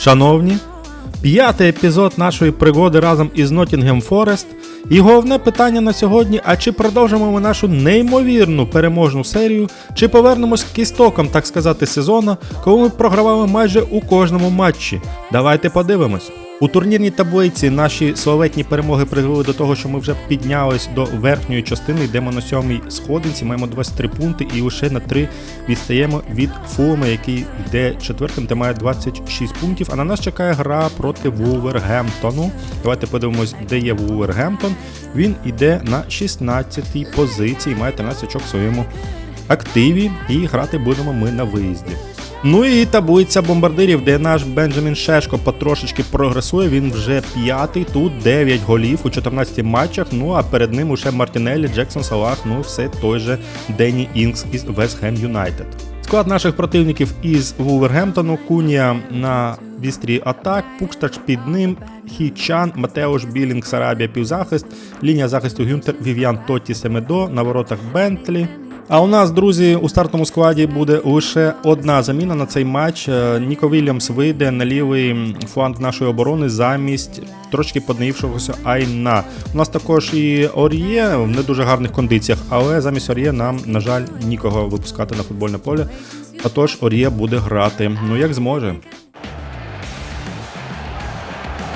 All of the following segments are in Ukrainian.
Шановні, п'ятий епізод нашої пригоди разом із Nottingham Forest. І головне питання на сьогодні: а чи продовжимо ми нашу неймовірну переможну серію, чи повернемось к істокам, так сказати, сезону, коли ми програвали майже у кожному матчі? Давайте подивимось. У турнірній таблиці наші славетні перемоги привели до того, що ми вже піднялись до верхньої частини, йдемо на сьомій сходинці, маємо 23 пункти і лише на 3 відстаємо від Фулма, який йде четвертим та має 26 пунктів. А на нас чекає гра проти Вулвергемптону. Давайте подивимось, де є Вулвергемптон. Він іде на 16-й позиції, має 13 очок в своєму активі, і грати будемо ми на виїзді. Ну і таблиця бомбардирів, де наш Бенджамін Шешко потрошечки прогресує. Він вже п'ятий, тут 9 голів у 14 матчах. Ну а перед ним уже Мартінеллі, Джексон Салах, ну все той же Денні Інкс із Вест Хем Юнайтед. Склад наших противників із Вулвергемптону, Кунія на вістрі атак, Пукштач під ним, Хічан, Матеош Білінг, Сарабія півзахист, лінія захисту Гюнтер, Вів'ян Тотті Семедо, на воротах Бентлі. А у нас, друзі, у стартовому складі буде лише одна заміна на цей матч. Е, Ніко Вільямс вийде на лівий фланг нашої оборони замість трошки поднаївшогося Айна. У нас також і Ор'є в не дуже гарних кондиціях, але замість Ор'є нам, на жаль, нікого випускати на футбольне поле. А тож Ор'є буде грати. Ну як зможе.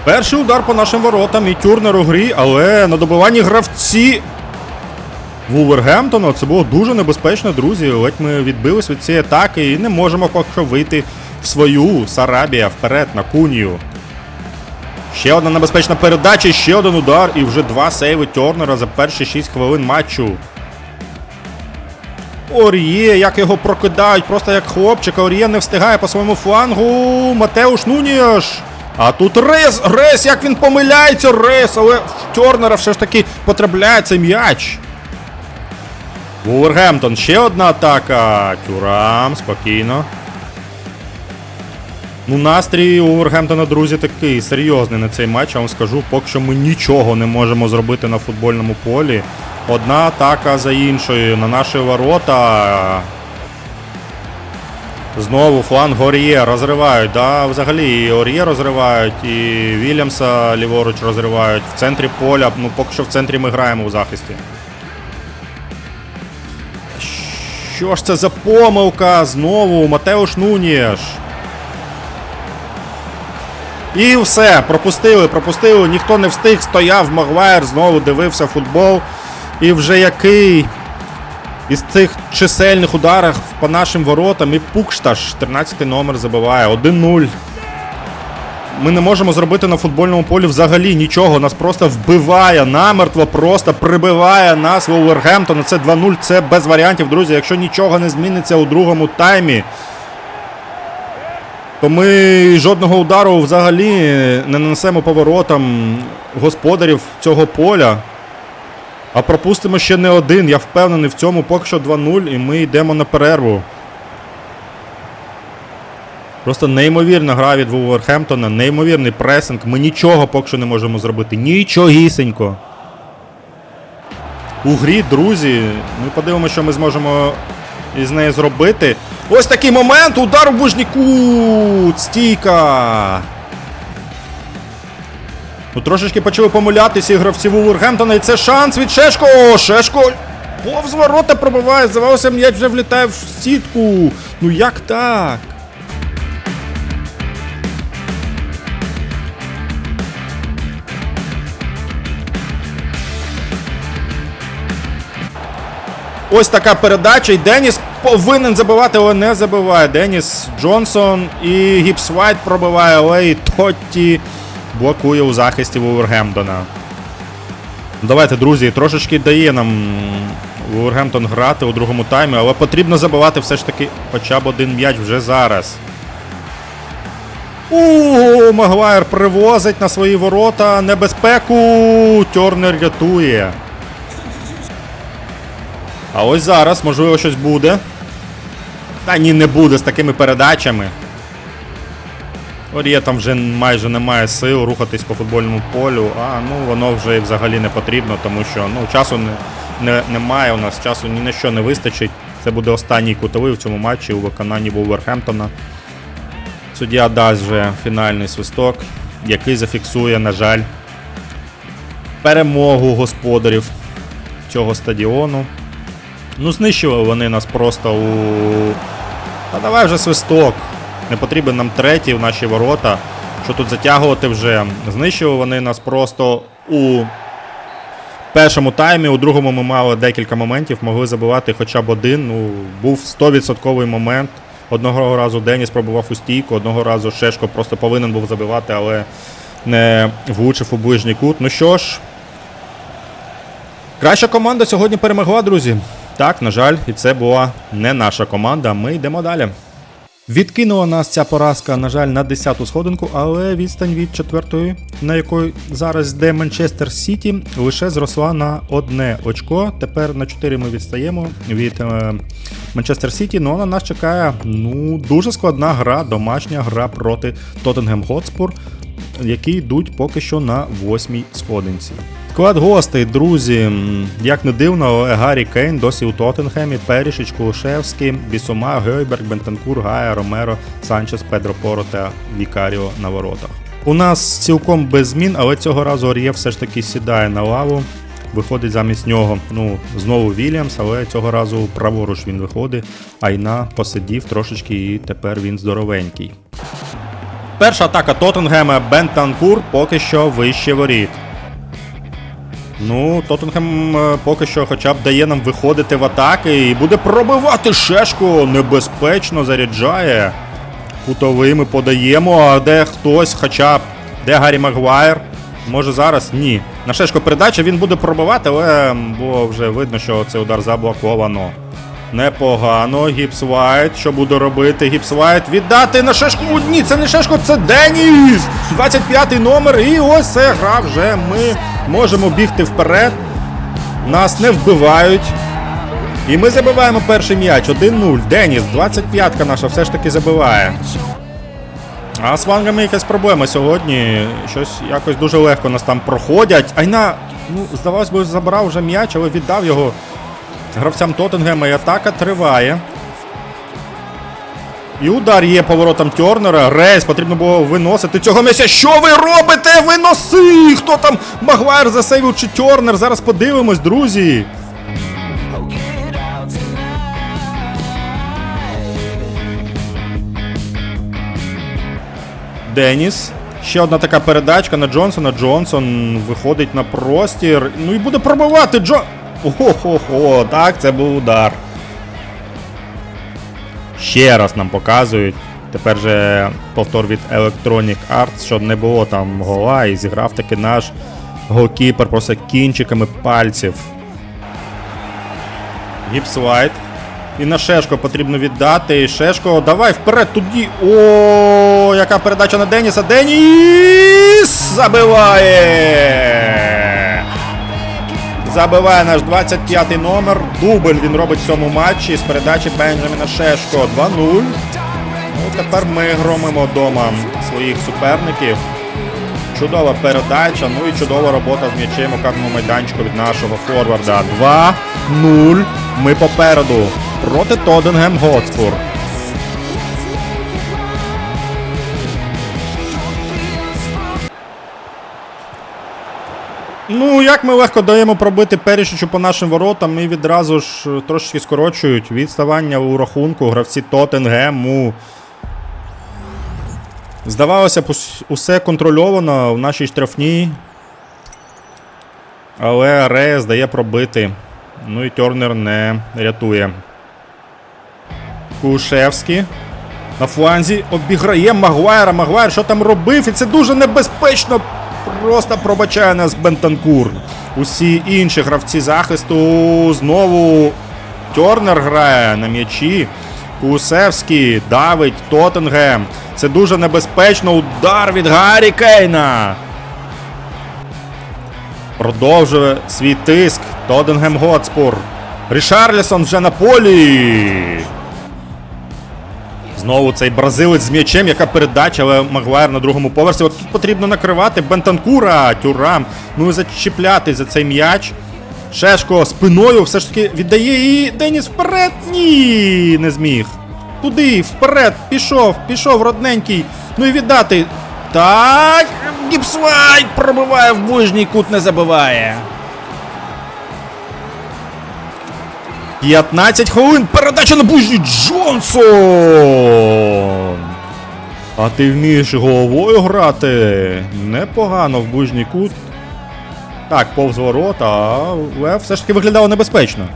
Перший удар по нашим воротам і тюрнер у грі, але на добиванні гравці Вулвергемптона це було дуже небезпечно, друзі. Ледь ми відбились від цієї атаки і не можемо поки що вийти в свою Сарабія вперед на кунію. Ще одна небезпечна передача, ще один удар, і вже два сейви Тернера за перші 6 хвилин матчу. Оріє, як його прокидають, просто як хлопчика. Оріє не встигає по своєму флангу. Матеуш Нуніш. А тут Рес, Рес, як він помиляється, Рес, але в Тернера все ж таки потрапляє цей м'яч. Вулвергемптон, ще одна атака. Тюрам, спокійно. Ну, настрій у Вулвергемптона, друзі, такий серйозний на цей матч. Я вам скажу, поки що ми нічого не можемо зробити на футбольному полі. Одна атака за іншою на наші ворота. Знову фланг Оріє розривають. Да, взагалі і Оріє розривають, і Вільямса ліворуч розривають. В центрі поля. Ну, поки що в центрі ми граємо у захисті. Що ж це за помилка? Знову Матеуш Нунієш. І все, пропустили, пропустили, ніхто не встиг, стояв Магуайр, знову дивився футбол. І вже який із цих чисельних ударах по нашим воротам і Пукшташ, 13 номер забиває. 1-0. Ми не можемо зробити на футбольному полі взагалі нічого. Нас просто вбиває намертво, просто прибиває нас Вулвергемптон. Це 2-0, це без варіантів, друзі. Якщо нічого не зміниться у другому таймі, то ми жодного удару взагалі не нанесемо поворотам господарів цього поля. А пропустимо ще не один. Я впевнений в цьому поки що 2-0, і ми йдемо на перерву. Просто неймовірна гра від Вулверхемптона, неймовірний пресинг. Ми нічого поки що не можемо зробити. Нічогісінько. У грі, друзі. Ми подивимося, що ми зможемо із нею зробити. Ось такий момент! Удар у бужніку! Стійка! Ну, трошечки почали помилятися гравці Вулвергемптона, і це шанс від Шешко! Шешко! Повз ворота пробиває, здавалося, м'яч вже влітає в сітку. Ну як так? Ось така передача, і Деніс повинен забивати, але не забиває. Деніс Джонсон і Гіпс Вайт пробиває, але і Тотті блокує у захисті Вулвергемптона. Давайте, друзі, трошечки дає нам Вулвергемптон грати у другому таймі, але потрібно забивати все ж таки хоча б один м'яч вже зараз. У Магуайр привозить на свої ворота небезпеку. Тернер рятує. А ось зараз, можливо, щось буде. Та ні, не буде з такими передачами. Орія там вже майже немає сил рухатись по футбольному полю, а ну воно вже і взагалі не потрібно, тому що ну, часу не, не, немає у нас, часу ні на що не вистачить. Це буде останній кутовий в цьому матчі у виконанні Вулверхемптона. Суддя дасть вже фінальний свисток, який зафіксує, на жаль, перемогу господарів цього стадіону. Ну, знищили вони нас просто у. Та давай вже свисток. Не потрібен нам третій в наші ворота. Що тут затягувати вже? Знищили вони нас просто у першому таймі, у другому ми мали декілька моментів, могли забивати хоча б один. Ну, був 100% момент. Одного разу Деніс пробував у стійку, одного разу Шешко просто повинен був забивати, але не влучив у ближній кут. Ну що ж, краща команда сьогодні перемогла, друзі. Так, на жаль, і це була не наша команда. Ми йдемо далі. Відкинула нас ця поразка, на жаль, на 10-ту сходинку, але відстань від четвертої, на якої зараз йде Манчестер Сіті, лише зросла на одне очко. Тепер на 4 ми відстаємо від е, Манчестер Сіті. Ну на нас чекає ну, дуже складна гра, домашня гра проти Тоттенгем Хотспур, які йдуть поки що на восьмій сходинці. Склад гостей, друзі, як не дивно, але Гаррі Кейн досі у Тоттенхемі, Перішич, Кулушевський, Бісума, Гейберг, Бентанкур, Гая, Ромеро, Санчес, Педро Поро та Вікаріо на воротах. У нас цілком без змін, але цього разу Ор'є все ж таки сідає на лаву. Виходить замість нього. Ну, знову Вільямс, але цього разу праворуч він виходить. Айна посидів трошечки і тепер він здоровенький. Перша атака Тоттенгема Бентанкур поки що вище воріт. Ну, Тоттенхем е, поки що хоча б дає нам виходити в атаки і буде пробивати шешку. Небезпечно заряджає. Кутовими подаємо, а де хтось, хоча б де Гаррі Магуайр. Може зараз? Ні. На шешку передача він буде пробивати, але було вже видно, що цей удар заблоковано. Непогано. Гіпсвайт. Що буде робити? Гіпсвайт віддати на шешку. Ні, це не шешко, це Деніс! 25-й номер. І ось це гра вже. Ми можемо бігти вперед. Нас не вбивають. І ми забиваємо перший м'яч. 1-0. Деніс, 25-ка наша все ж таки забиває. А з вангами якась проблема сьогодні. Щось якось дуже легко нас там проходять. Айна, ну, здавалось би, забрав вже м'яч, але віддав його гравцям Тоттенгема і атака триває. І удар є поворотом Тернера. Рейс потрібно було виносити цього м'яся. Що ви робите? Виноси! Хто там Магуайр засейвив чи Тернер? Зараз подивимось, друзі. Деніс. Ще одна така передачка на Джонсона. Джонсон виходить на простір. Ну і буде пробивати Джон. Ого-го, так, це був удар. Ще раз нам показують. Тепер же повтор від Electronic Arts, що не було там гола, і зіграв таки наш голкіпер просто кінчиками пальців. Гіпсвайт. І на Шешко потрібно віддати. І Шешко, давай вперед туди. О, яка передача на Деніса. Деніс забиває. Забиває наш 25-й номер. Дубль він робить в цьому матчі з передачі Бенджаміна Шешко 2-0. Ну, тепер ми громимо вдома своїх суперників. Чудова передача, ну і чудова робота з м'ячем у карному майданчику від нашого форварда. 2-0. Ми попереду проти Тоттенгем Готспур. Ну, як ми легко даємо пробити Перішичу по нашим воротам, і відразу ж е, трошечки скорочують відставання у рахунку гравці Тоттенгему. Здавалося б, усе контрольовано в нашій штрафній. Але Реєс дає пробити. Ну і Тернер не рятує. Кушевський. На фланзі обіграє Магуайра. Магуайр, що там робив? І це дуже небезпечно. Просто пробачає нас Бентанкур. Усі інші гравці захисту знову Тернер грає на м'ячі. Кусевський давить Тоттенгем. Це дуже небезпечно. Удар від Гаррі Кейна. Продовжує свій тиск Тоттенгем Готспур. Рішарлісон вже на полі. Знову цей бразилець з м'ячем, яка передача, але Магуайр на другому поверсі. От тут потрібно накривати Бентанкура, Тюрам. Ну і зачіпляти за цей м'яч. Шешко спиною все ж таки віддає і Деніс вперед. Ні, не зміг. туди, вперед, пішов, пішов, родненький. Ну і віддати. Так. Гіпсвайт пробиває в ближній кут, не забиває. 15 хвилин. Передача на ближній Джонсон. А ти вмієш головою грати? Непогано в ближній кут. Так, повз ворота, але все ж таки виглядало небезпечно.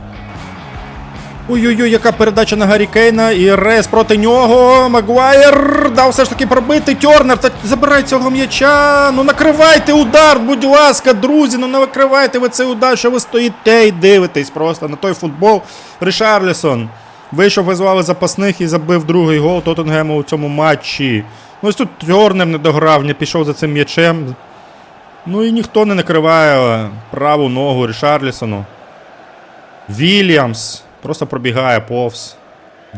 Ой-ой-ой, яка передача на Гаррі Кейна і Рес проти нього. Магуайр дав все ж таки пробити. Тьорнер. Та забирай цього м'яча. Ну накривайте удар, будь ласка, друзі. Ну не накривайте ви цей удар, що ви стоїте і дивитесь просто на той футбол. Ришарлісон. Вийшов, визвали запасних і забив другий гол Тоттенгему у цьому матчі. Ну ось тут Тьорнер не дограв, не пішов за цим м'ячем. Ну і ніхто не накриває праву ногу Рішарлісону. Вільямс просто пробігає повз.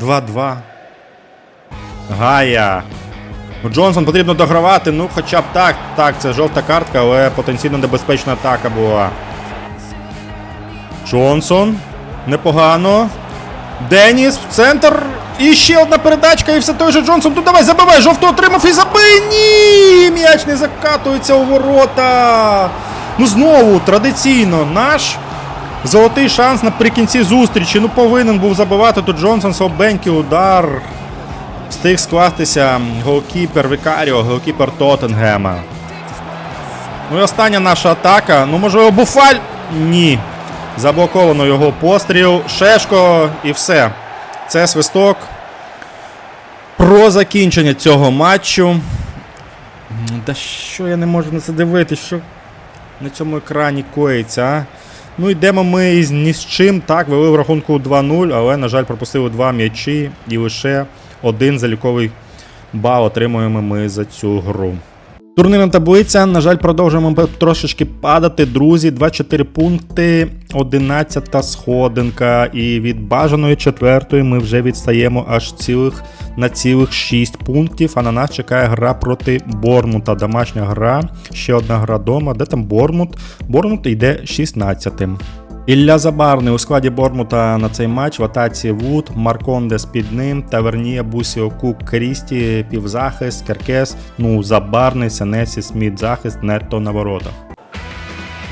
2-2. Гая. Ну, Джонсон потрібно догравати, ну хоча б так. Так, це жовта картка, але потенційно небезпечна атака була. Джонсон. Непогано. Деніс в центр. І ще одна передачка, і все той же Джонсон. Тут давай забивай, жовту отримав і забий. Ні! М'яч не закатується у ворота. Ну знову традиційно наш золотий шанс наприкінці зустрічі. Ну повинен був забивати тут Джонсон слабенький удар. Встиг скластися голкіпер Вікаріо, голкіпер Тоттенгема. Ну і остання наша атака. Ну, можливо, Буфаль? Ні. Заблоковано його постріл. Шешко і все. Це свисток. Про закінчення цього матчу. Та що я не можу на це дивитися, що на цьому екрані коїться, а? Ну, йдемо ми із ні з чим. Так, вели в рахунку 2-0, але, на жаль, пропустили два м'ячі і лише один заліковий бал отримуємо ми за цю гру. Турнірна таблиця, на жаль, продовжуємо трошечки падати. Друзі, 24 пункти, 11 сходинка. І від бажаної четвертої ми вже відстаємо аж цілих на цілих 6 пунктів. А на нас чекає гра проти Бормута. Домашня гра, ще одна гра дома. Де там Бормут? Бормут йде 16-тим. Ілля Забарний у складі Бормута на цей матч в атаці Вуд, Маркондес під ним, Тавернія, Бусіо, Кук, Крісті, півзахист, Керкес, ну, Забарний, Сенесі, Сміт, захист, нетто на воротах.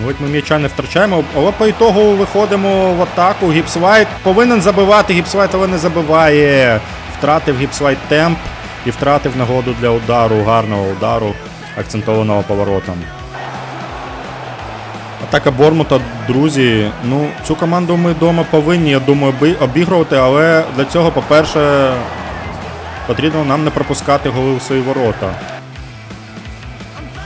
От ми м'яча не втрачаємо, але по ітогу виходимо в атаку. Гіпсвайт повинен забивати, Гіпсвайт але не забиває. Втратив Гіпсвайт темп і втратив нагоду для удару, гарного удару, акцентованого поворотом. Атака Бормута, друзі. Ну, цю команду ми вдома повинні, я думаю, обігрувати, але для цього, по-перше, потрібно нам не пропускати голи у свої ворота.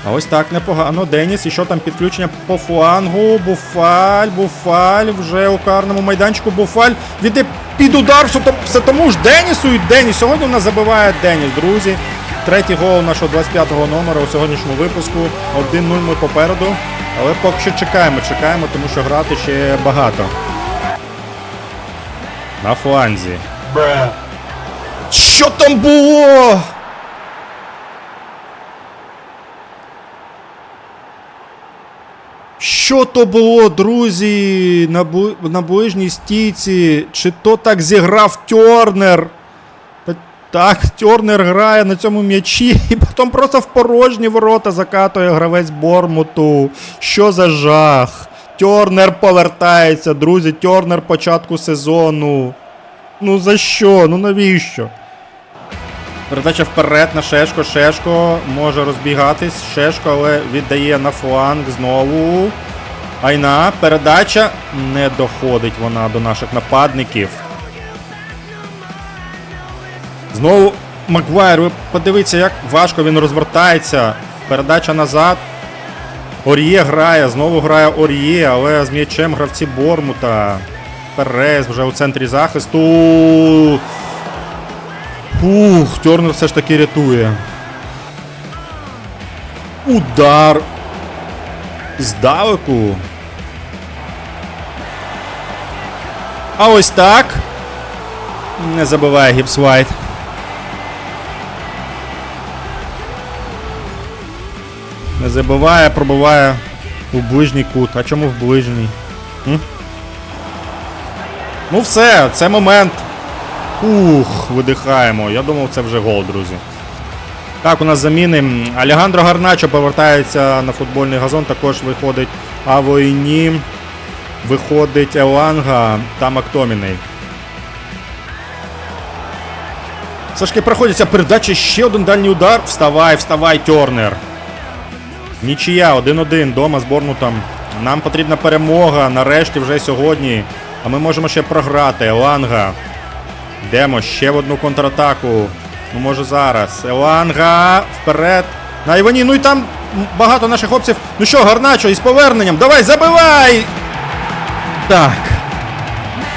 А ось так непогано. Деніс, і що там підключення по флангу. Буфаль, Буфаль вже у карному майданчику. Буфаль віде під удар все, тому ж Денісу і Деніс. Сьогодні у нас забиває Деніс, друзі. Третій гол нашого 25-го номера у сьогоднішньому випуску. 1-0 ми попереду. Але поки що чекаємо, чекаємо, тому що грати ще багато. На фланзі. Що там було? Що то було, друзі, на, ближній стійці? Чи то так зіграв Тьорнер? Та- Так, Тьорнер грає на цьому м'ячі і потім просто в порожні ворота закатує гравець Бормуту. Що за жах? Тьорнер повертається, друзі, Тьорнер початку сезону. Ну за що? Ну навіщо? Передача вперед на Шешко. Шешко може розбігатись. Шешко, але віддає на фланг знову. Айна. Передача. Не доходить вона до наших нападників. Знову Маквайр. Ви подивіться, як важко він розвертається. Передача назад. Ор'є грає, знову грає Ор'є, але з м'ячем гравці Бормута. Перес вже у центрі захисту. Ух, Тернер все ж таки рятує. Удар. Здалеку. А ось так. Не забиває Гіпсвайт. Забиває, пробиває у ближній кут. А чому в ближній? М? Ну все, це момент. Ух, видихаємо. Я думав, це вже гол, друзі. Так, у нас заміни. Алегандро Гарначо повертається на футбольний газон. Також виходить Авойні. Виходить Еланга та Мактоміней. Сашки проходиться передача. Ще один дальній удар. Вставай, вставай, Тернер. Нічия 1-1 дома з Борнутом. Нам потрібна перемога. Нарешті вже сьогодні. А ми можемо ще програти. Еланга. Йдемо ще в одну контратаку. Ну, може зараз. Еланга. Вперед. На Івані. Ну і там багато наших хлопців. Ну що, Гарначо, із поверненням. Давай, забивай! Так.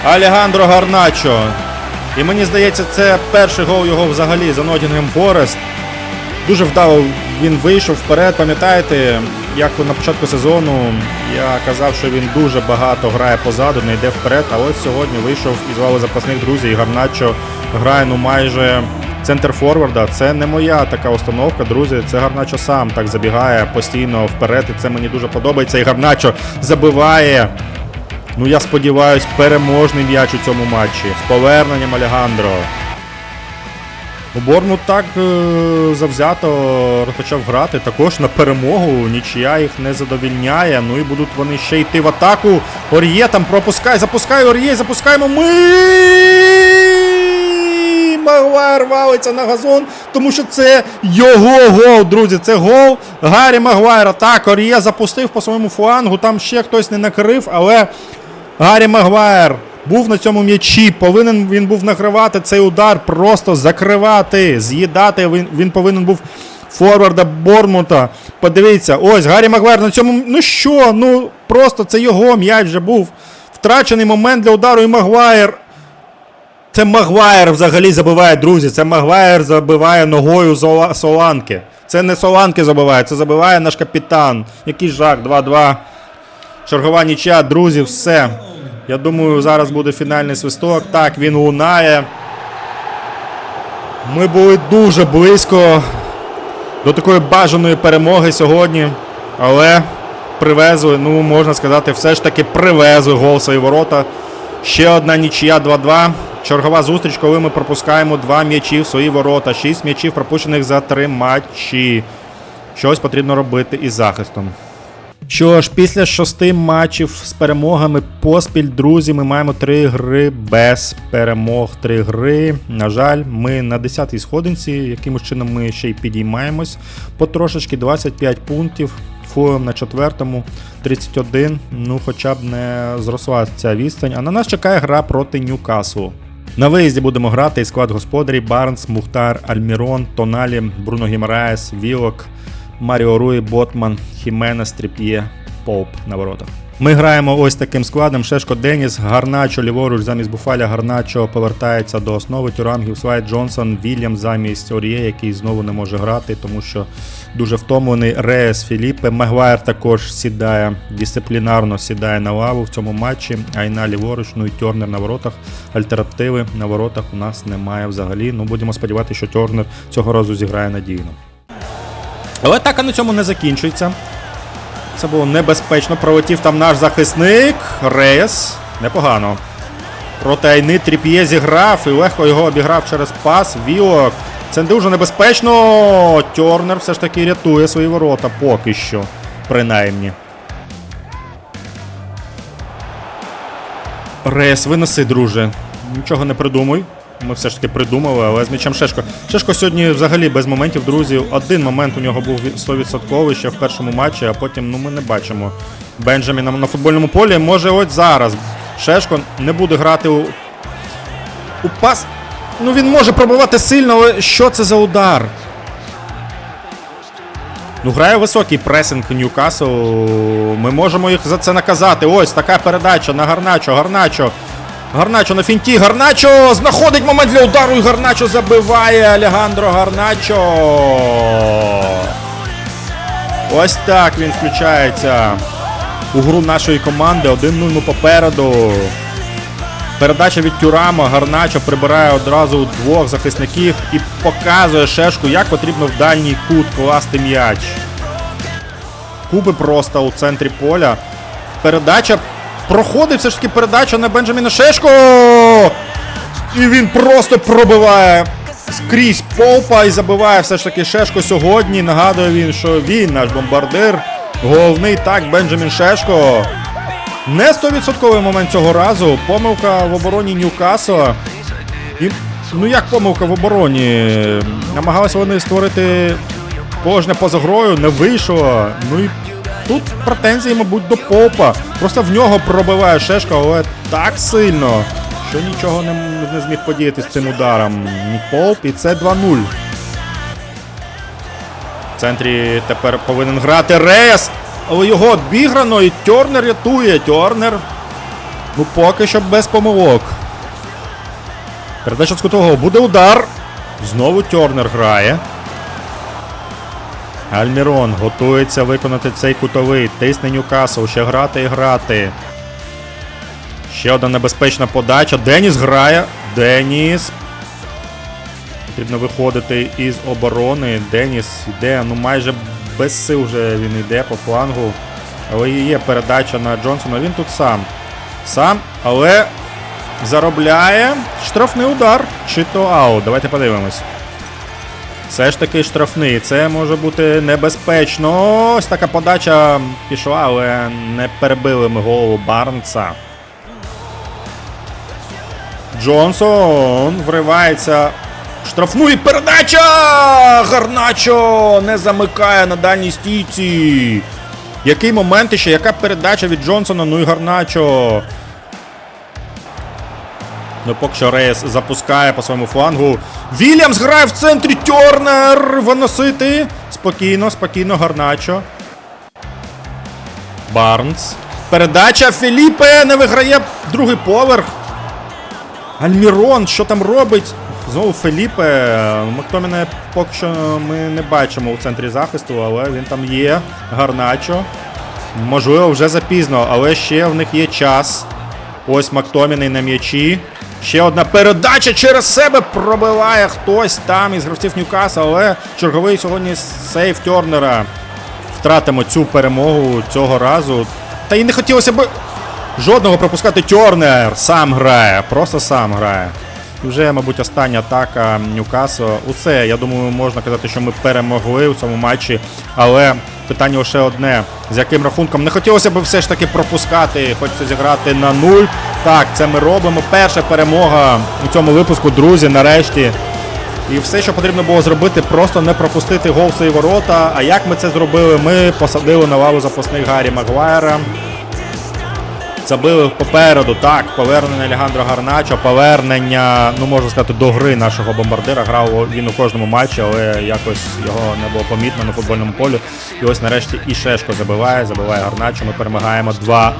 Алегандро Гарначо. І мені здається, це перший гол його взагалі за Нотінгем Форест. Дуже вдало він вийшов вперед. Пам'ятаєте, як на початку сезону я казав, що він дуже багато грає позаду, не йде вперед. А ось сьогодні вийшов із лави запасних друзів і Гарначо грає ну майже центр форварда. Це не моя така установка, друзі. Це Гарначо сам так забігає постійно вперед. І це мені дуже подобається. І Гарначо забиває. Ну я сподіваюсь, переможний м'яч у цьому матчі з поверненням Алегандро. Борнут так е, завзято розпочав грати. Також на перемогу. Нічия їх не задовільняє. Ну і будуть вони ще йти в атаку. Ор'є там пропускає, запускає Ор'є, запускаємо. Ми. Магуайр валиться на газон, тому що це його гол, друзі. Це гол Гаррі Магуайра. Так, Ор'є запустив по своєму флангу. Там ще хтось не накрив, але Гаррі Магуайр був на цьому м'ячі. Повинен він був накривати цей удар, просто закривати, з'їдати. Він, він повинен був форварда Бормута. Подивіться, ось Гаррі Магуайр на цьому. Ну що? Ну просто це його м'яч вже був. Втрачений момент для удару і Магуайр. Це Магуайр взагалі забиває, друзі. Це Магуайр забиває ногою Соланки. Це не Соланки забиває, це забиває наш капітан. Який жах, 2-2. Чергова нічия, друзі, все. Я думаю, зараз буде фінальний свисток. Так, він лунає. Ми були дуже близько до такої бажаної перемоги сьогодні. Але привезли, ну, можна сказати, все ж таки привезли гол свої ворота. Ще одна нічия 2-2. Чергова зустріч, коли ми пропускаємо два м'ячі в свої ворота. Шість м'ячів пропущених за три матчі. Щось потрібно робити із захистом. Що ж, після шести матчів з перемогами поспіль, друзі, ми маємо три гри без перемог. Три гри. На жаль, ми на 10-й сходинці, якимось чином ми ще й підіймаємось. Потрошечки 25 пунктів. Фулем на четвертому 31. Ну, хоча б не зросла ця відстань. А на нас чекає гра проти Ньюкаслу. На виїзді будемо грати і склад господарів Барнс, Мухтар, Альмірон, Тоналі, Бруно Гімараєс, Вілок, Маріо Руї, Ботман, Хіменес, Тріп'є, Поуп на воротах. Ми граємо ось таким складом. Шешко Деніс, Гарначо, ліворуч замість Буфаля, Гарначо повертається до основи. Тюрам, Гівсвайт, Джонсон, Вільям замість Ор'є, який знову не може грати, тому що дуже втомлений. Реес Філіппе. Магуайр також сідає дисциплінарно сідає на лаву в цьому матчі. Айна ліворуч, ну і Тернер на воротах. Альтернативи на воротах у нас немає взагалі. Ну будемо сподіватися, що Тернер цього разу зіграє надійно. Але атака на цьому не закінчується. Це було небезпечно. Пролетів там наш захисник. Рейс. Непогано. Проти Айни Тріп'є зіграв і легко його обіграв через пас. Вілок. Це дуже небезпечно. Тернер все ж таки рятує свої ворота поки що. Принаймні. Рейс, виноси, друже. Нічого не придумуй. Ми все ж таки придумали, але з м'ячем Шешко. Шешко сьогодні взагалі без моментів, друзі. Один момент у нього був 100% ще в першому матчі, а потім ну, ми не бачимо Бенджаміна на футбольному полі. Може, ось зараз. Шешко не буде грати у, у пас. Ну він може пробувати сильно, але що це за удар? Ну, грає високий пресинг Ньюкасл. Ми можемо їх за це наказати. Ось така передача на Гарначо. Гарначо. Гарначо на фінті. Гарначо знаходить момент для удару і Гарначо забиває Алегандро Гарначо. Ось так він включається у гру нашої команди. 1-0 попереду. Передача від Тюрама, Гарначо прибирає одразу двох захисників і показує шешку, як потрібно в дальній кут класти м'яч. Куби просто у центрі поля. Передача проходить все ж таки передача на Бенджаміна Шешко. І він просто пробиває скрізь Поупа і забиває все ж таки Шешко сьогодні. Нагадує він, що він наш бомбардир. Головний так Бенджамін Шешко. Не 100% момент цього разу. Помилка в обороні Ньюкасла. І, ну як помилка в обороні? Намагалися вони створити положення поза грою, не вийшло. Ну і тут претензії, мабуть, до Попа. Просто в нього пробиває Шешко, але так сильно, що нічого не, не зміг подіяти з цим ударом. Поп, і це 2-0. В центрі тепер повинен грати Рейс. Але його обіграно і Тернер рятує. Тернер. Ну поки що без помилок. Передача з кутового. Буде удар. Знову Тернер грає. Альмірон готується виконати цей кутовий. Тисне Ньюкасл. Ще грати і грати. Ще одна небезпечна подача. Деніс грає. Деніс. Потрібно виходити із оборони. Деніс йде, ну майже без сил вже він йде по флангу. Але є передача на Джонсона. Він тут сам. Сам, але заробляє штрафний удар. Чи то аут. Давайте подивимось. Все ж таки штрафний. Це може бути небезпечно. Ось така подача пішла, але не перебили ми голову Барнса. Джонсон вривається. Штрафну і передача! Гарначо не замикає на дальній стійці. Який момент іще, яка передача від Джонсона, ну і Гарначо. Ну, поки що Рейс запускає по своєму флангу. Вільямс грає в центрі Тернер! Виносити. Спокійно, спокійно, Гарначо. Барнс. Передача Філіпе не виграє другий поверх. Альмірон, що там робить? Знову Феліпе. Мактоміна поки що ми не бачимо у центрі захисту, але він там є. Гарначо. Можливо, вже запізно, але ще в них є час. Ось Мактоміний на м'ячі. Ще одна передача через себе пробиває хтось там із гравців Ньюкаса, але черговий сьогодні сейф Тернера. Втратимо цю перемогу цього разу. Та й не хотілося б жодного пропускати Тернер. Сам грає, просто сам грає. Вже, мабуть, остання атака Ньюкасу. Усе, я думаю, можна казати, що ми перемогли у цьому матчі. Але питання лише одне: з яким рахунком не хотілося б все ж таки пропускати. Хочеться зіграти на нуль. Так, це ми робимо. Перша перемога у цьому випуску, друзі, нарешті. І все, що потрібно було зробити, просто не пропустити гол свої ворота. А як ми це зробили? Ми посадили на лаву запасних Гаррі Магуайра. Забили попереду, так, повернення Алегандро Гарначо, повернення, ну можна сказати, до гри нашого бомбардира. Грав він у кожному матчі, але якось його не було помітно на футбольному полі. І ось нарешті і Шешко забиває, забиває Гарначо. Ми перемагаємо 2-0.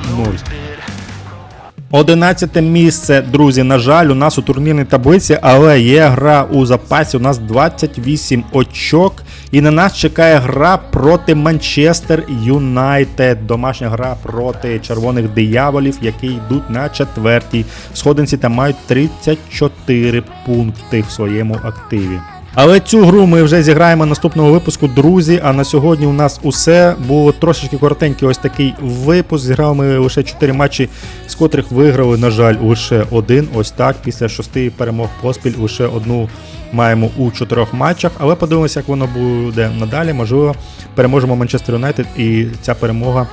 Одинадцяте місце, друзі. На жаль, у нас у турнірній таблиці, але є гра у запасі. У нас 28 очок. І на нас чекає гра проти Манчестер Юнайтед. Домашня гра проти червоних дияволів, які йдуть на четвертій сходинці та мають 34 пункти в своєму активі. Але цю гру ми вже зіграємо наступного випуску, друзі. А на сьогодні у нас усе було трошечки коротенький ось такий випуск. Зіграли ми лише 4 матчі, з котрих виграли, на жаль, лише один. Ось так. Після шести перемог поспіль лише одну маємо у чотирьох матчах. Але подивимося, як воно буде надалі. Можливо, переможемо Манчестер Юнайтед, і ця перемога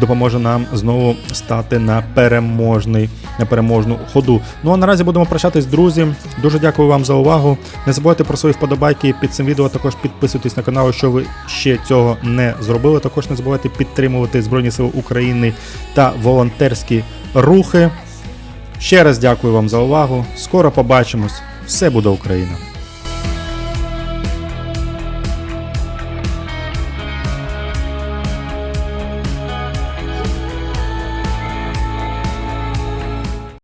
допоможе нам знову стати на переможний на переможну ходу. Ну а наразі будемо прощатись, друзі. Дуже дякую вам за увагу. Не забувайте про свої вподобайки під цим відео. Також підписуйтесь на канал, якщо ви ще цього не зробили. Також не забувайте підтримувати Збройні Сили України та волонтерські рухи. Ще раз дякую вам за увагу. Скоро побачимось. Все буде Україна!